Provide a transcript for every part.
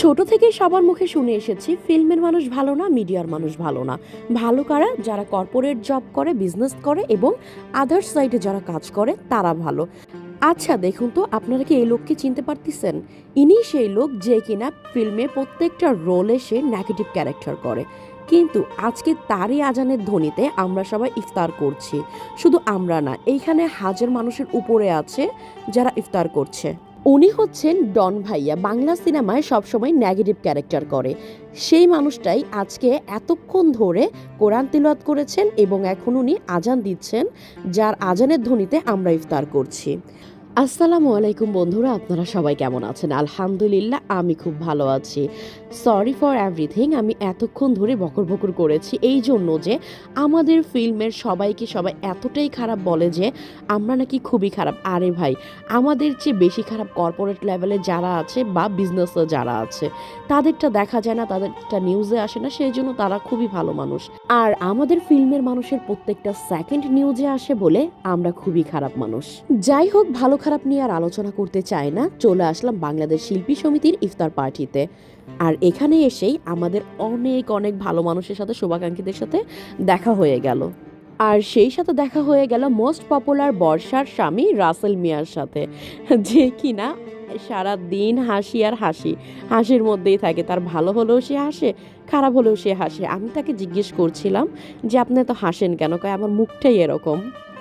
ছোট সবার মুখে শুনে এসেছি, ফিল্মের মানুষ ভালো না, মিডিয়ার মানুষ ভালো না। ভালো কারা? যারা কর্পোরেট জব করে বিজনেস করে এবং আদার্স সাইডে যারা কাজ করে, তারা ভালো। আচ্ছা দেখুন তো, আপনারা কি এই লোককে চিনতে পারতেছেন? ইনি সেই লোক যে কিনা ফিল্মে প্রত্যেকটা রোলে সে নেগেটিভ ক্যারেক্টার করে। কিন্তু আজকে তারই আজানের ধ্বনিতে আমরা সবাই ইফতার করছি। শুধু আমরা না, এইখানে হাজার মানুষের উপরে আছে যারা ইফতার করছে। উনি হচ্ছেন ডন ভাইয়া। বাংলা সিনেমায় সবসময় নেগেটিভ ক্যারেক্টার করে। সেই মানুষটাই আজকে এতক্ষণ ধরে কোরআন তিলত করেছেন এবং এখন উনি আজান দিচ্ছেন, যার আজানের ধ্বনিতে আমরা ইফতার করছি। আসসালামু আলাইকুম বন্ধুরা, আপনারা সবাই কেমন আছেন? আলহামদুলিল্লাহ, আমি খুব ভালো আছি। সরি ফর এভরিথিং আমি এতক্ষণ ধরে বকর বকর করেছি। এই জন্য যে আমাদের ফিল্মের সবাইকে সবাই এতটাই খারাপ বলে যে আমরা নাকি খুবই খারাপ। আরে ভাই, আমাদের চেয়ে বেশি খারাপ কর্পোরেট লেভেলে যারা আছে বা বিজনেসে যারা আছে, তাদেরটা দেখা যায় না, তাদেরটা নিউজে আসে না, সেই জন্য তারা খুবই ভালো মানুষ। আর আমাদের ফিল্মের মানুষের প্রত্যেকটা সেকেন্ড নিউজে আসে বলে আমরা খুবই খারাপ মানুষ। যাই হোক, ভালো খারাপ নিয়ে আর আলোচনা করতে চায় না, চলে আসলাম বাংলাদেশ শিল্পী সমিতির ইফতার পার্টিতে। আর এখানে এসেই আমাদের অনেক অনেক ভালো মানুষের সাথে, শুভাকাঙ্ক্ষীদের সাথে দেখা হয়ে গেল। আর সেই সাথে দেখা হয়ে গেল মোস্ট পপুলার বর্ষার স্বামী রাসেল মিয়ার সাথে। যে কিনা সারা দিন হাসি আর হাসি। হাসির মধ্যেই থাকে, তার ভালো হলেও সে হাসে, খারাপ হলেও সে হাসে। আমি তাকে জিজ্ঞেস করছিলাম যে, আপনি তো হাসেন কেন? কয়, আমার মুখটাই এরকম।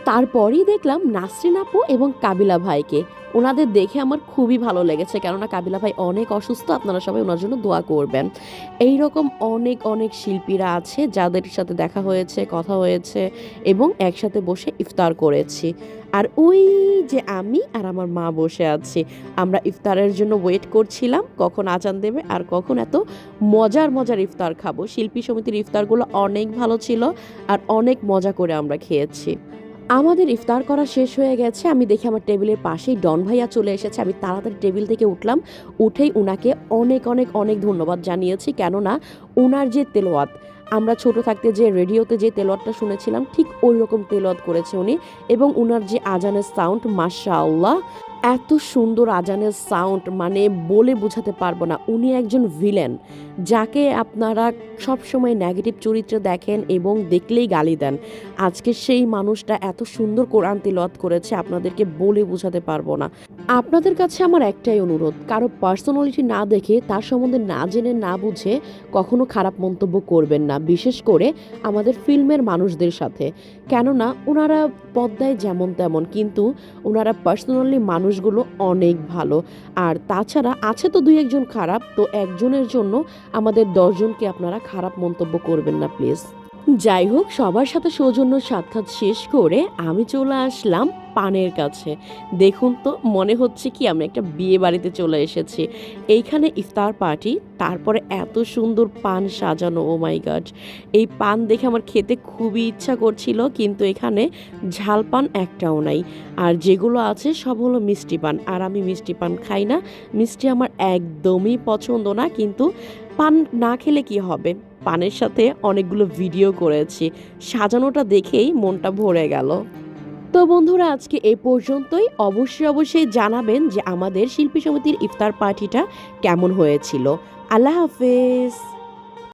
তারপরেই দেখলাম নাসরিন আপু এবং কাবিলা ভাইকে। ওনাদের দেখে আমার খুবই ভালো লেগেছে, কেননা কাবিলা ভাই অনেক অসুস্থ, আপনারা সবাই ওনার জন্য দোয়া করবেন। এই রকম অনেক অনেক শিল্পীরা আছে, যাদের সাথে দেখা হয়েছে, কথা হয়েছে এবং একসাথে বসে ইফতার করেছি। আর ওই যে আমি আর আমার মা বসে আছি, আমরা ইফতারের জন্য ওয়েট করছিলাম, কখন আচান দেবে আর কখন এত মজার মজার ইফতার খাব। শিল্পী সমিতির ইফতারগুলো অনেক ভালো ছিল আর অনেক মজা করে আমরা খেয়েছি। আমাদের ইফতার করা শেষ হয়ে গেছে। আমি দেখি আমার টেবিলের পাশেই ডন ভাইয়া চলে এসেছে। আমি তাড়াতাড়ি টেবিল থেকে উঠলাম। উঠেই ওনাকে অনেক অনেক অনেক ধন্যবাদ জানিয়েছি। কেননা ওনার যে তেলোয়াত, আমরা ছোট থাকতে যে রেডিওতে যে তেলোয়াতটা শুনেছিলাম, ঠিক ওই রকম তেলোয়াত করেছে উনি। এবং ওনার যে আজানের সাউন্ড মাশাআল্লাহ। এত সুন্দর আজানের সাউন্ড মানে বলে বোঝাতে পারব না। উনি একজন ভিলেন যাকে আপনারা সবসময় নেগেটিভ চরিত্রে দেখেন এবং দেখলেই গালি দেন। আজকে সেই মানুষটা এত সুন্দর কোরআন তিলত করেছে, আপনাদেরকে বলে বোঝাতে পারব না। আপনাদের কাছে আমার একটাই অনুরোধ, কারও পার্সোনালিটি না দেখে, তার সম্বন্ধে না জেনে, না বুঝে কখনো খারাপ মন্তব্য করবেন না, বিশেষ করে আমাদের ফিল্মের মানুষদের সাথে। কেননা ওনারা পদ্মায় যেমন তেমন, কিন্তু ওনারা পার্সোনালি মানুষগুলো অনেক ভালো। আর তাছাড়া আছে তো দুই একজন খারাপ, তো একজনের জন্য আমাদের দশজনকে আপনারা খারাপ মন্তব্য করবেন না, প্লিজ। যাই হোক, সবার সাথে সৌজন্য সাক্ষাৎ শেষ করে আমি চলে আসলাম পানের কাছে। দেখুন তো, মনে হচ্ছে কি আমি একটা বিয়ে বাড়িতে চলে এসেছি। এইখানে ইফতার পার্টি, তারপরে এত সুন্দর পান সাজানো ও মাই গড এই পান দেখে আমার খেতে খুবই ইচ্ছা করছিল, কিন্তু এখানে ঝাল পান একটাও নাই। আর যেগুলো আছে, সব হলো মিষ্টি পান। আর আমি মিষ্টি পান খাই না। মিষ্টি আমার একদমই পছন্দ না, কিন্তু পান না খেলে কি হবে? পানের সাথে অনেকগুলো ভিডিও করেছি। সাজানোটা দেখেই মনটা ভরে গেল। তো বন্ধুরা, আজকে এই পর্যন্তই। অবশ্যই অবশ্যই জানাবেন যে আমাদের শিল্পী সমিতির ইফতার পার্টিটা কেমন হয়েছিল। আল্লাহ হাফেজ।